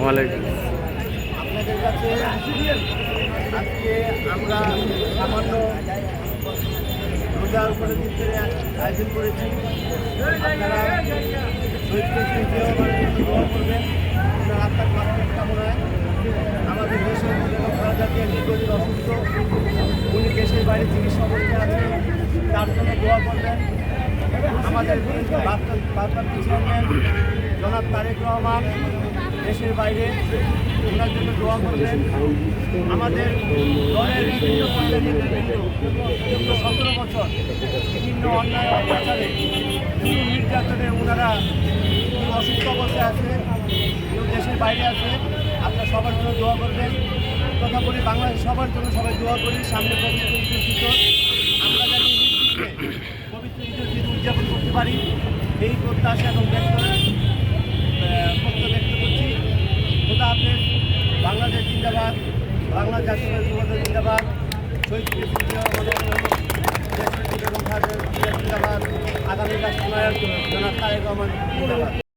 ওয়ালাইকুম। আপনাদের কাছে আজকে আমরা সামান্য রোজার উপরে দিন আয়োজন করেছি আপনারা করবেন ওনার আত্মার কামনায় আমাদের দেশের রাজাকে দীর্ঘদিন অসুস্থ, উনি দেশের বাইরে চিকিৎসা করতে আছেন তার জন্য দোয়া করবেন। আমাদের চেয়ারম্যান জনাব তারেক রহমান, দেশের বাইরে ওনার জন্য দোয়া করবেন। আমাদের দলের বিভিন্ন সতেরো বছর বিভিন্ন অন্যায় অত্যাচারে, বিভিন্ন নির্যাতনে ওনারা অসুস্থ অবস্থায় আছে, কেউ দেশের বাইরে আছে। আপনারা সবার জন্য দোয়া করবেন। কথা বলি, বাংলাদেশ সবার জন্য সবাই দোয়া করি। সামনে পবিত্র ঈদুল ফিতর আমরা জানি পবিত্র করতে পারি এই প্রত্যাশা এবং ব্যক্ত ব্যক্ত করছি। খোদা হাফেজ, বাংলাদেশ জিন্দাবাদ, বাংলা জাতীয় জিন্দাবাদ জিন্দাবাদ, আগামী রাষ্ট্রনায়ক জনাব তারেক রহমান জিন্দাবাদ।